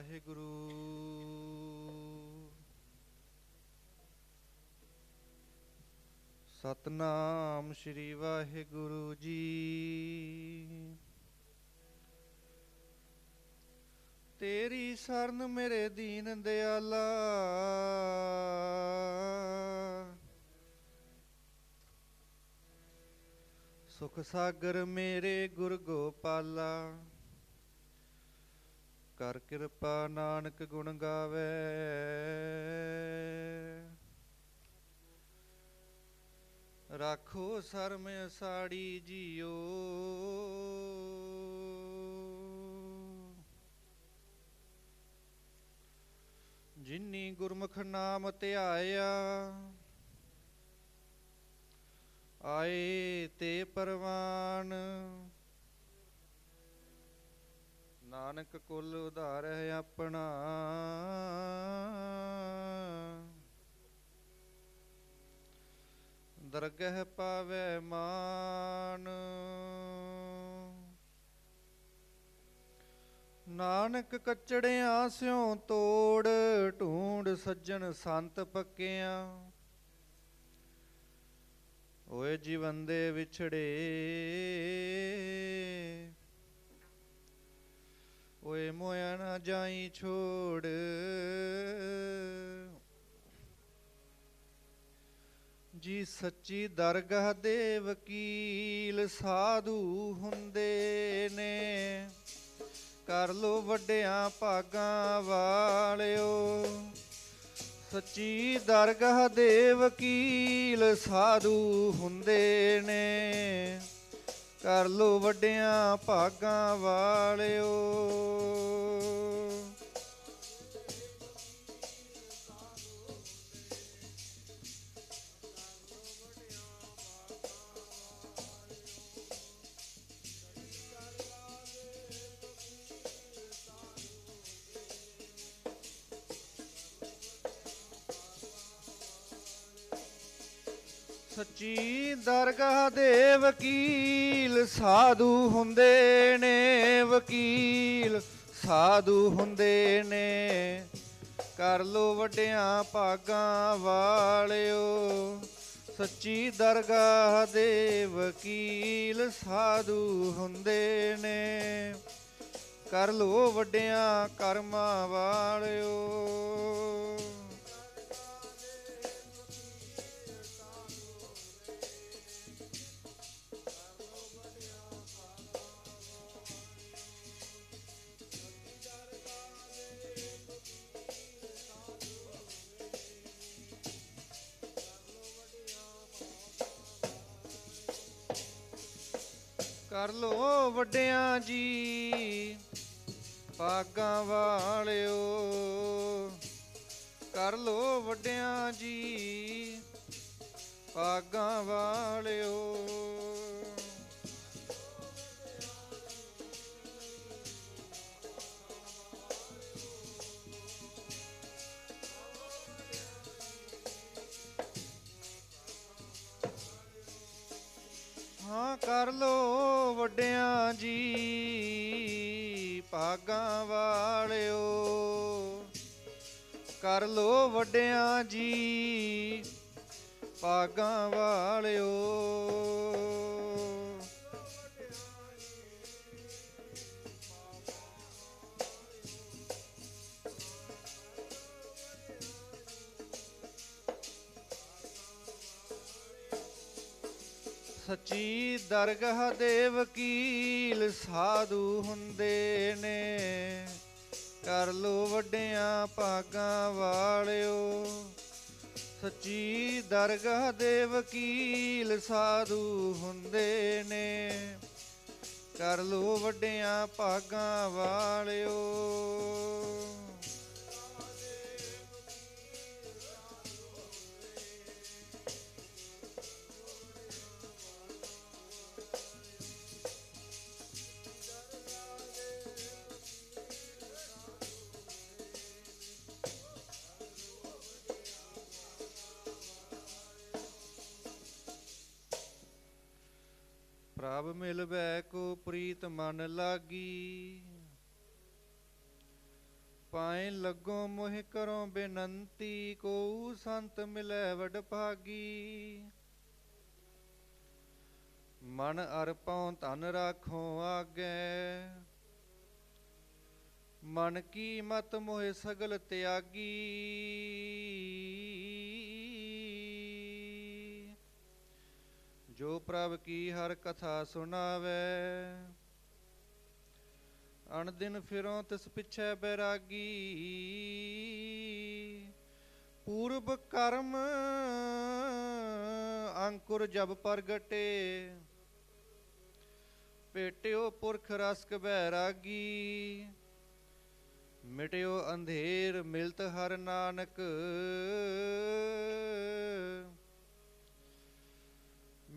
ਵਾਹਿਗੁਰੂ। ਸਤਨਾਮ ਸ੍ਰੀ ਵਾਹਿਗੁਰੂ ਜੀ। ਤੇਰੀ ਸ਼ਰਨ ਮੇਰੇ ਦੀਨ ਦਿਆਲਾ। ਸੁਖ ਸਾਗਰ ਮੇਰੇ ਗੁਰ ਗੋਪਾਲਾ। ਕਰ ਕਿਰਪਾ ਨਾਨਕ ਗੁਣ ਗਾਵੇ। ਰਾਖੋ ਸਰਮ ਸਾੜੀ ਜੀਓ। ਜਿਨੀ ਗੁਰਮੁਖ ਨਾਮ ਧਿਆਇਆ, ਆਏ ਤੇ ਪਰਵਾਨ। ਨਾਨਕ ਕੁਲ ਉਧਾਰੈ ਆਪਣਾ। ਦਰਗਹਿ ਪਾਵੈ ਮਾਨ। ਨਾਨਕ ਕਚੜਿਆਂ ਸਿਉ ਤੋੜ, ਢੂੰਡ ਸੱਜਣ ਸੰਤ ਪੱਕਿਆਂ। ਓਏ ਜੀਵਨ ਦੇ ਵਿਛੜੇ। ਓਏ ਮੋਇਆ ਨਾ ਜਾਈ ਛੋੜ। ਜੀ ਸੱਚੀ ਦਰਗਾਹ ਦੇ ਵਕੀਲ ਸਾਧੂ ਹੁੰਦੇ ਨੇ। ਕਰ ਲੋ ਵੱਡਿਆਂ ਭਾਗਾਂ ਵਾਲਿਓ। ਸੱਚੀ ਦਰਗਾਹ ਦੇ ਵਕੀਲ ਸਾਧੂ ਹੁੰਦੇ ਨੇ। ਕਰ ਲੋ ਵੱਡਿਆਂ ਭਾਗਾਂ ਵਾਲਿਓ। ਸੱਚੀ ਦਰਗਾਹ ਦੇ ਵਕੀਲ ਸਾਧੂ ਹੁੰਦੇ ਨੇ, ਵਕੀਲ ਸਾਧੂ ਹੁੰਦੇ ਨੇ। ਕਰ ਲੋ ਵੱਡਿਆਂ ਭਾਗਾਂ ਵਾਲਿਓ, ਸੱਚੀ ਦਰਗਾਹ ਦੇ ਵਕੀਲ ਸਾਧੂ ਹੁੰਦੇ ਨੇ। ਕਰ ਲੋ ਵੱਡਿਆਂ ਕਰਮਾਂ ਵਾਲਿਓ। ਕਰ ਲੋ ਵੱਡਿਆਂ ਜੀ ਭਾਗਾਂ ਵਾਲਿਓ। ਕਰ ਲੋ ਵੱਡਿਆਂ ਜੀ ਭਾਗਾਂ ਵਾਲਿਓ। ਹਾਂ ਕਰ ਲੋ ਵੱਡਿਆਂ ਜੀ ਭਾਗਾਂ ਵਾਲਿਓ। ਕਰ ਲੋ ਵੱਡਿਆਂ ਜੀ ਭਾਗਾਂ ਵਾਲਿਓ। ਸੱਚੀ ਦਰਗਾਹ ਦੇ ਵਕੀਲ ਸਾਧੂ ਹੁੰਦੇ ਨੇ। ਕਰ ਲੋ ਵੱਡਿਆਂ ਭਾਗਾਂ ਵਾਲਿਓ। ਸੱਚੀ ਦਰਗਾਹ ਦੇ ਵਕੀਲ ਸਾਧੂ ਹੁੰਦੇ ਨੇ। ਕਰ ਲੋ ਵੱਡਿਆਂ ਭਾਗਾਂ ਵਾਲਿਓ। ਪ੍ਰਭ ਮਿਲਵੈ ਕੋ ਪ੍ਰੀਤ ਮਨ ਲਾਗੀ। ਪਾਏ ਲੱਗੋ ਮੋਹਿ ਕਰੋ ਬੇਨੰਤੀ ਕੋ ਸੰਤ ਮਿਲੈ ਵਡ ਭਾਗੀ। ਮਨ ਅਰਪਉ ਧਨ ਰਾਖੋ ਆਗੇ। ਮਨ ਕੀ ਮਤ ਮੋਹਿ ਸਗਲ ਤਿਆਗੀ। ਜੋ ਪ੍ਰਭ ਕੀ ਹਰ ਕਥਾ ਸੁਣਾਵੇ। ਅਣ ਦਿਨ ਫਿਰੋਂ ਤਿਸ ਪਿਛੈ ਬੈਰਾਗੀ। ਪੂਰਬ ਕਰਮ ਅੰਕੁਰ ਜਬ ਪ੍ਰਗਟੇ। ਪੇਟਿਓ ਪੁਰਖ ਰਸਕ ਬੈਰਾਗੀ। ਮਿਟਿਓ ਅੰਧੇਰ ਮਿਲਤ ਹਰ ਨਾਨਕ।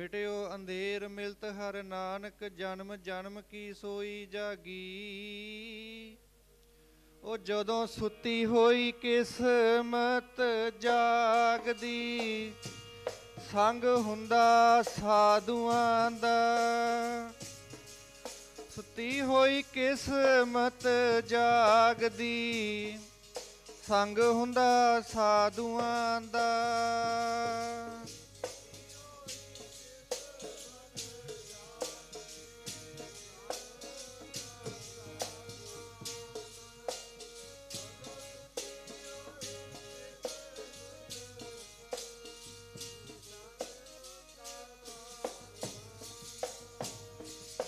ਮਿਟਿਓ ਅੰਧੇਰ ਮਿਲਤ ਹਰ ਨਾਨਕ, ਜਨਮ ਜਨਮ ਕੀ ਸੋਈ ਜਾਗੀ। ਉਹ ਜਦੋਂ ਸੁੱਤੀ ਹੋਈ ਕਿਸਮਤ ਜਾਗਦੀ, ਸੰਗ ਹੁੰਦਾ ਸਾਧੂਆਂ ਦਾ। ਸੁੱਤੀ ਹੋਈ ਕਿਸਮਤ ਜਾਗਦੀ, ਸੰਗ ਹੁੰਦਾ ਸਾਧੂਆਂ ਦਾ।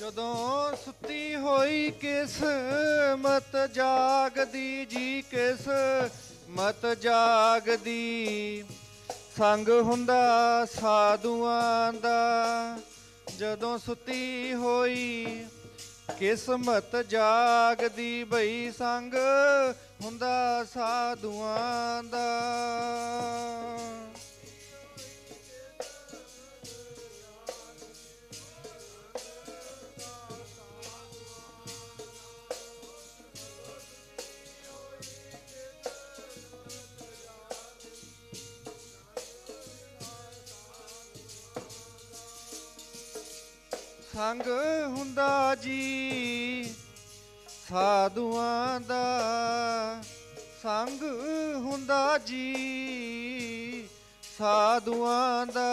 ਜਦੋਂ ਸੁੱਤੀ ਹੋਈ ਕਿਸਮਤ ਜਾਗਦੀ ਜੀ ਕਿਸ ਮਤ ਜਾਗਦੀ। ਸੰਗ ਹੁੰਦਾ ਸਾਧੂਆਂ ਦਾ। ਜਦੋਂ ਸੁੱਤੀ ਹੋਈ ਕਿਸਮਤ ਜਾਗਦੀ ਬਈ ਸੰਗ ਹੁੰਦਾ ਸਾਧੂਆਂ ਦਾ। ਸੰਗ ਹੁੰਦਾ ਜੀ ਸਾਧੂਆਂ ਦਾ ਸੰਗ ਹੁੰਦਾ ਜੀ ਸਾਧੂਆਂ ਦਾ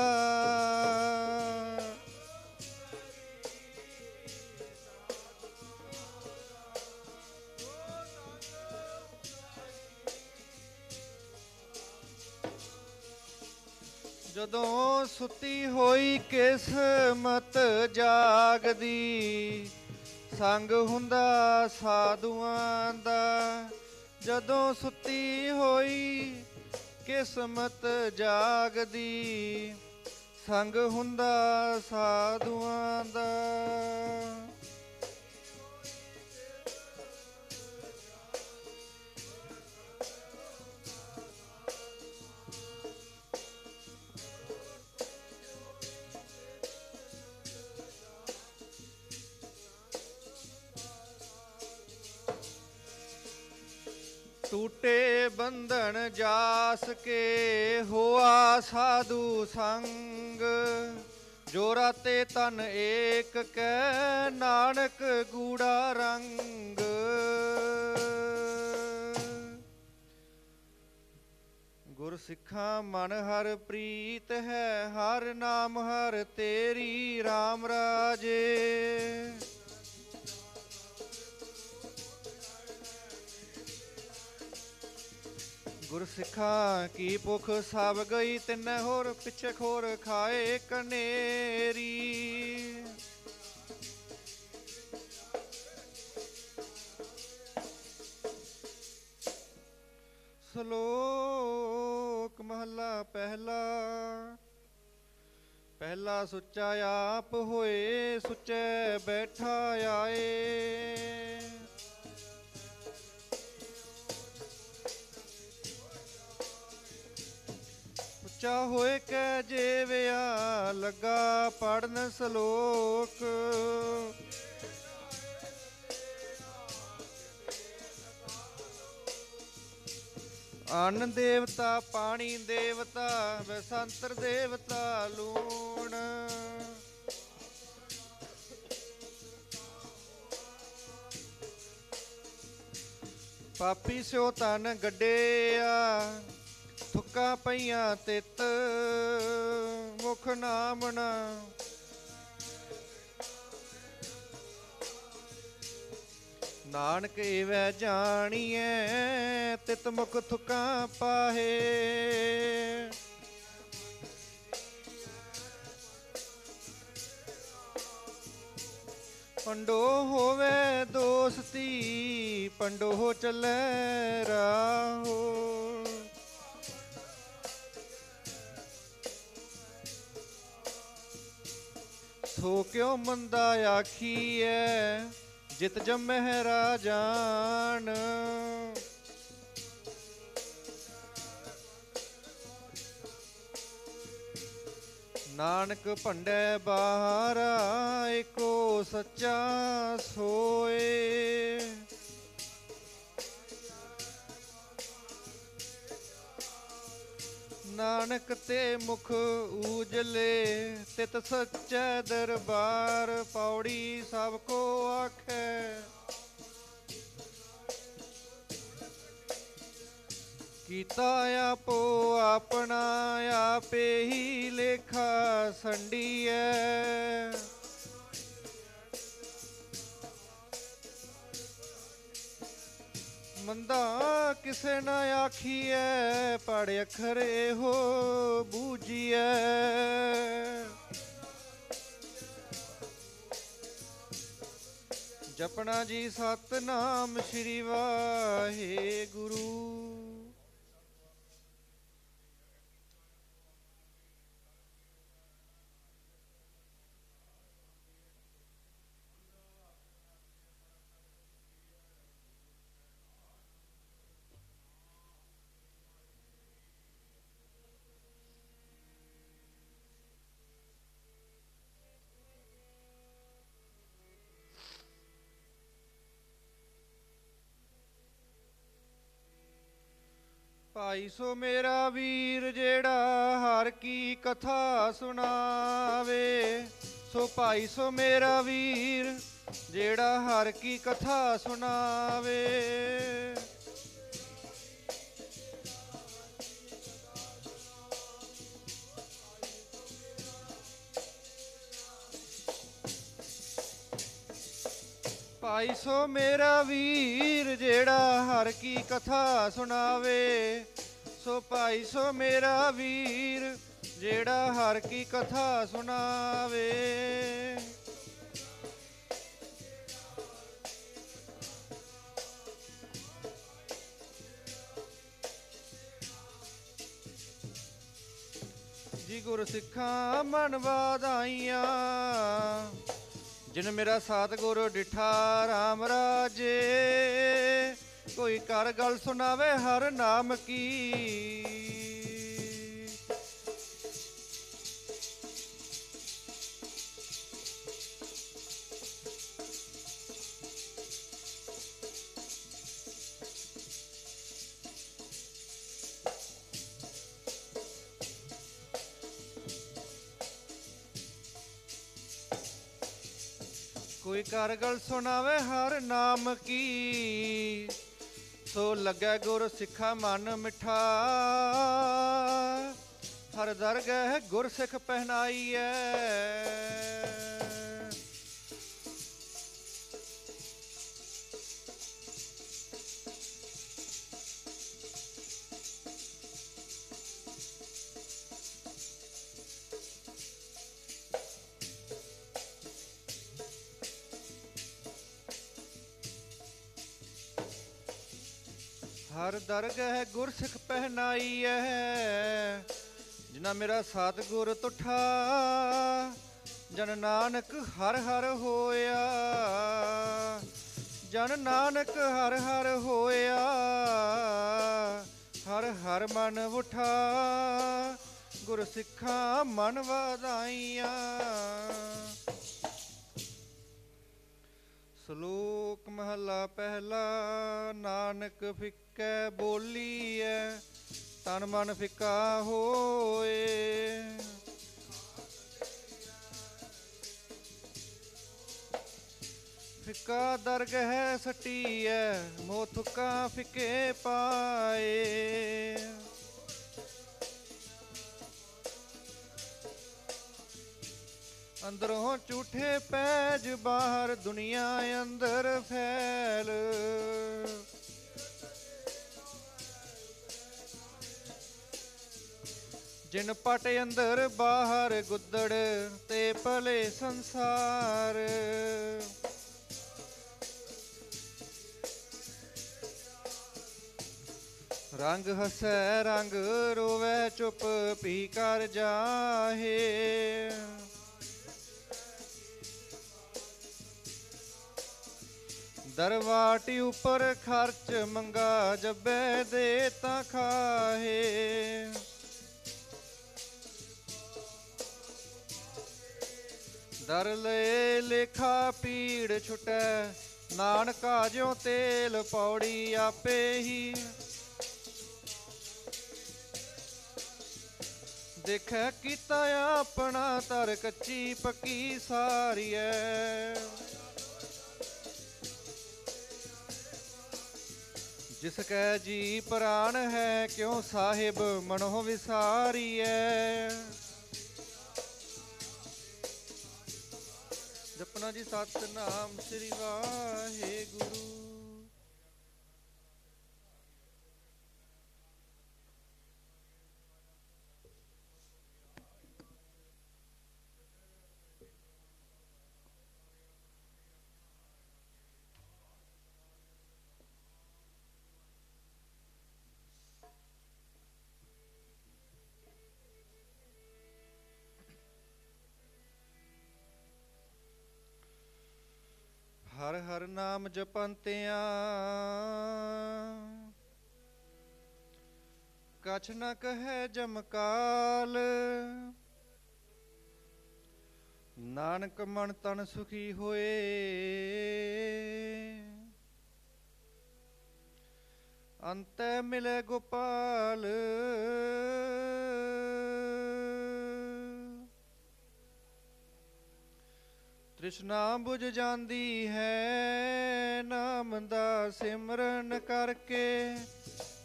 ਜਦੋਂ ਸੁੱਤੀ ਹੋਈ ਕਿਸਮਤ ਜਾਗਦੀ, ਸੰਗ ਹੁੰਦਾ ਸਾਧੂਆਂ ਦਾ। ਜਦੋਂ ਸੁੱਤੀ ਹੋਈ ਕਿਸਮਤ ਜਾਗਦੀ, ਸੰਗ ਹੁੰਦਾ ਸਾਧੂਆਂ ਦਾ। ਟੂਟੇ ਬੰਧਨ ਜਾਸ ਕੇ ਹੋਆ ਸਾਧੂ ਸੰਗ। ਜੋ ਰਾਤੇ ਤਨ ਏਕ ਕੈ ਨਾਨਕ ਗੂੜਾ ਰੰਗ। ਗੁਰ ਸਿੱਖਾਂ ਮਨ ਹਰ ਪ੍ਰੀਤ ਹੈ, ਹਰ ਨਾਮ ਹਰ ਤੇਰੀ RAM ਰਾਜੇ। ਗੁਰ ਸਿੱਖਾਂ ਕੀ ਭੁਖ ਸਭ ਗਈ, ਤਿੰਨ ਹੋਰ ਪਿੱਛੇ ਖੋਰ ਖਾਏ ਕਨੇਰੀ। ਸ਼ਲੋਕ ਮਹਲਾ ਪਹਿਲਾ। ਪਹਿਲਾ ਸੁੱਚਾ ਆਪ ਹੋਏ, ਸੁੱਚੇ ਬੈਠਾ ਆਏ। ਚਾਹੋਏ ਹੋਏ ਕੈ ਜੀਵਿਆ, ਲੱਗਾ ਪੜਨ ਸ਼ਲੋਕ। ਅੰਨ ਦੇਵਤਾ ਪਾਣੀ ਦੇਵਤਾ ਵਸੰਤਰ ਦੇਵਤਾ ਲੂਣ। ਪਾਪੀ ਸਿਓ ਤਨ ਗੱਡਿਆ ਥੁੱਕਾ ਪਈਆਂ ਤਿਤ, ਮੁਖ ਨਾਮ ਨਾ ਨਾਨਕ ਏਵੈ ਜਾਣੀਐ, ਤਿਤ ਮੁਖ ਥੁਕਾ ਪਾਹੇ। ਪੰਡੋ ਹੋਵੇ ਦੋਸਤੀ, ਪੰਡੋ ਚੱਲੇ ਰਾਹੋ। ਸੋ ਕਿਉ ਮੰਦਾ ਆਖੀਐ? ਜਿਤ ਜਮਹਿ ਰਾਜਾਨ। ਨਾਨਕ ਭੰਡੈ ਬਾਹਰਾ ਏਕੋ ਸੱਚਾ ਸੋਏ। ਨਾਨਕ ਤੇ ਮੁਖ ਉਜਲੇ ਤਿਤ ਸੱਚੈ ਦਰਬਾਰ ਪੌੜੀ ਸਭ ਕੋ ਆਖੈ। ਕੀਤਾ ਆਪੋ ਆਪਣਾ, ਆਪੇ ਹੀ ਲੇਖਾ ਸੰਡੀਐ। ਮੰਦਾ ਕਿਸੇ ਨਾ ਆਖੀਐ ਪੜ ਅੱਖਰ ਇਹੋ ਬੂਝੀਐ। ਜਪਣਾ ਜੀ ਸਤਨਾਮ ਸ੍ਰੀ ਵਾਹਿਗੁਰੂ। ਭਾਈ ਸੋ ਮੇਰਾ ਵੀਰ ਜਿਹੜਾ ਹਰ ਕੀ ਕਥਾ ਸੁਣਾਵੇ, ਸੋ ਭਾਈ ਸੋ ਮੇਰਾ ਵੀਰ ਜਿਹੜਾ ਹਰ ਕੀ ਕਥਾ ਸੁਣਾਵੇ। ਭਾਈ ਸੋ ਮੇਰਾ ਵੀਰ ਜਿਹੜਾ ਹਰ ਕੀ ਕਥਾ ਸੁਣਾਵੇ, ਸੋ ਭਾਈ ਸੋ ਮੇਰਾ ਵੀਰ ਜਿਹੜਾ ਹਰ ਕੀ ਕਥਾ ਸੁਣਾਵੇ। ਜੀ ਗੁਰ ਸਿੱਖਾਂ ਮਨ ਵਾਦਾਈਆਂ ਜਿਨ ਮੇਰਾ ਸਾਥ ਗੁਰੂ ਡਿਠਾ RAM ਰਾਜੇ ਕੋਈ ਕਰ ਗੱਲ ਸੁਣਾਵੇ ਹਰ ਨਾਮ ਕੀ। ਕੋਈ ਕਰ ਗੱਲ ਸੁਣਾਵੇ ਹਰ ਨਾਮ ਕੀ। ਸੋ ਲੱਗੈ ਗੁਰ ਸਿੱਖਾ ਮਨ ਮਿਠਾ। ਹਰ ਦਰਗਹਿ ਗੁਰ ਸਿੱਖ ਪਹਿਨਾਈਐ। ਹਰ ਦਰਗਹਿ ਗੁਰਸਿੱਖ ਪਹਿਨਾਈ ਪਹਿਨਾਈਐ ਜਿਨਾ ਮੇਰਾ ਸਾਤ ਗੁਰ ਤੁਠਾ। ਜਨ ਨਾਨਕ ਹਰ ਹਰ ਹੋਇਆ, ਜਨ ਨਾਨਕ ਹਰ ਹਰ ਹੋਇਆ, ਹਰ ਹਰ ਮਨ ਉਠਾ। ਗੁਰ ਸਿੱਖਾਂ ਮਨ ਵਧਾਈਆਂ। ਸ਼ਲੋਕ ਮਹਲਾ ਪਹਿਲਾ, ਨਾਨਕ ਫਿੱਕੈ ਬੋਲੀਐ, ਤਨ ਮਨ ਫਿੱਕਾ ਹੋਏ। ਫਿੱਕਾ ਦਰਗ ਹੈ ਸਟੀਐ ਮੋ ਥੁੱਕਾ ਫਿੱਕੇ ਪਾਏ। ਅੰਦਰੋਂ ਝੂਠੇ ਪੈਜ ਬਾਹਰ ਦੁਨੀਆ ਅੰਦਰ ਫੈਲ। ਜਿਨ ਪਟ ਅੰਦਰ ਬਾਹਰ ਗੁੱਦੜ, ਤੇ ਭਲੇ ਸੰਸਾਰ। ਰੰਗ ਹਸੈ, ਰੰਗ ਰੋਵੇ, ਚੁੱਪ ਪੀ ਕਰ ਜਾਹੇ। ਦਰਵਾਟੀ ਉੱਪਰ ਖਰਚ ਮੰਗਾ ਜੱਬੇ ਦੇ ਤਾਂ ਖਾਹੇ। ਦਰ ਲੈ ਲੇਖਾ ਪੀੜ ਛੁਟੈ, ਨਾਨਕਾ ਜਿਉ ਤੇਲ ਪੌੜੀ ਆਪੇ ਹੀ। ਦੇਖੈ ਕੀਤਾ ਆਪਣਾ ਤਰ ਕੱਚੀ ਪੱਕੀ ਸਾਰੀ ਸਾਰੀਐ ਜਿਸ ਕੈ ਜੀ ਪ੍ਰਾਨ ਹੈ ਕਿਉ ਸਾਹਿਬ ਮਨੋ ਵਿਸਾਰੀਐ? ਜਪਨਾ ਜੀ ਸਤਨਾਮ ਸ੍ਰੀ ਵਾਹਿਗੁਰੂ। ਹਰ ਨਾਮ ਜਪੰਤਿਆ। ਕਛ ਨ ਕਹੈ ਜਮਕਾਲ ਨਾਨਕ ਮਨ ਤਨ ਸੁਖੀ ਹੋਏ। ਅੰਤੈ ਮਿਲੇ ਗੋਪਾਲ। ਤ੍ਰਿਸ਼ਨਾ ਬੁਝ ਜਾਂਦੀ ਹੈ, ਨਾਮ ਦਾ ਸਿਮਰਨ ਕਰਕੇ।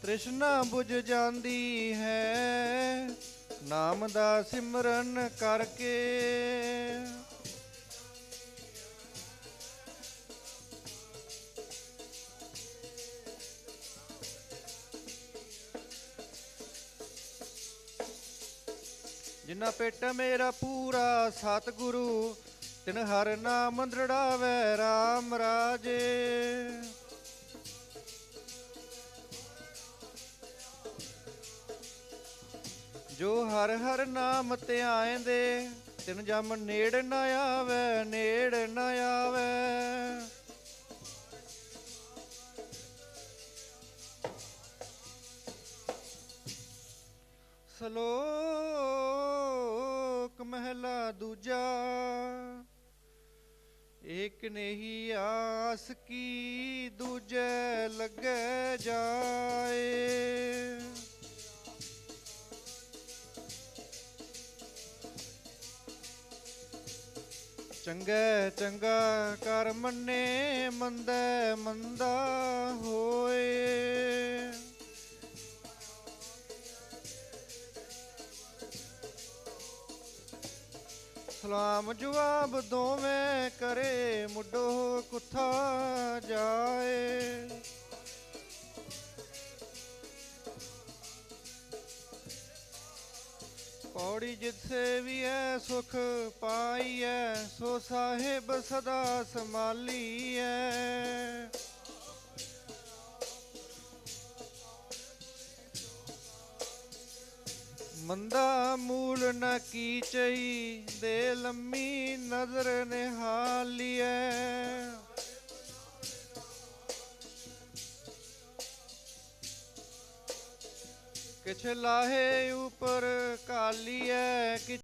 ਤ੍ਰਿਸ਼ਨਾ ਬੁਝ ਜਾਂਦੀ ਹੈ, ਨਾਮ ਦਾ ਸਿਮਰਨ ਕਰਕੇ। ਜਿਨ੍ਹਾਂ ਪੇਟ ਮੇਰਾ ਪੂਰਾ ਸਤਿਗੁਰੂ ਤਿਨ ਹਰ ਨਾਮ ਦ੍ਰਿੜਾਵੇ RAM ਰਾਜੇ। ਜੋ ਹਰ ਹਰ ਨਾਮ ਧਿਆਇਂਦੇ ਤਿਨ ਜਮ ਨੇੜ ਨਾ ਆਵੇ, ਨੇੜ ਨਾ ਆਵੇ। ਸ਼ਲੋਕ ਮਹਿਲਾ ਦੂਜਾ। ਏਕ ਨਹੀਂ ਆਸ ਕੀ ਦੂਜੇ ਲੱਗੇ ਜਾਏ। ਚੰਗੇ ਚੰਗਾ ਕਰ ਮੰਨੇ ਮੰਦੇ ਮੰਦਾ ਹੋਏ। ਸਲਾਮ ਜਵਾਬ ਦੋਵੇਂ ਕਰੇ, ਮੁੱਢੋ ਕੁੱਥਾ ਜਾਏ। ਪੌੜੀ ਜਿੱਥੇ ਵੀ ਐ ਸੁਖ ਪਾਈਐ, ਸੋ ਸਾਹਿਬ ਸਦਾ ਸੰਭਾਲੀਐ। ਮੰਦਾ ਮੂਲ ਨ ਕੀਚਈ ਦੇ ਲੰਮੀ ਨਜ਼ਰ ਨਿਹਾਲੀਐ। ਕਿਛ ਲਾਹੇ ਉਪਰ ਕਾਲੀਐ ਕਿ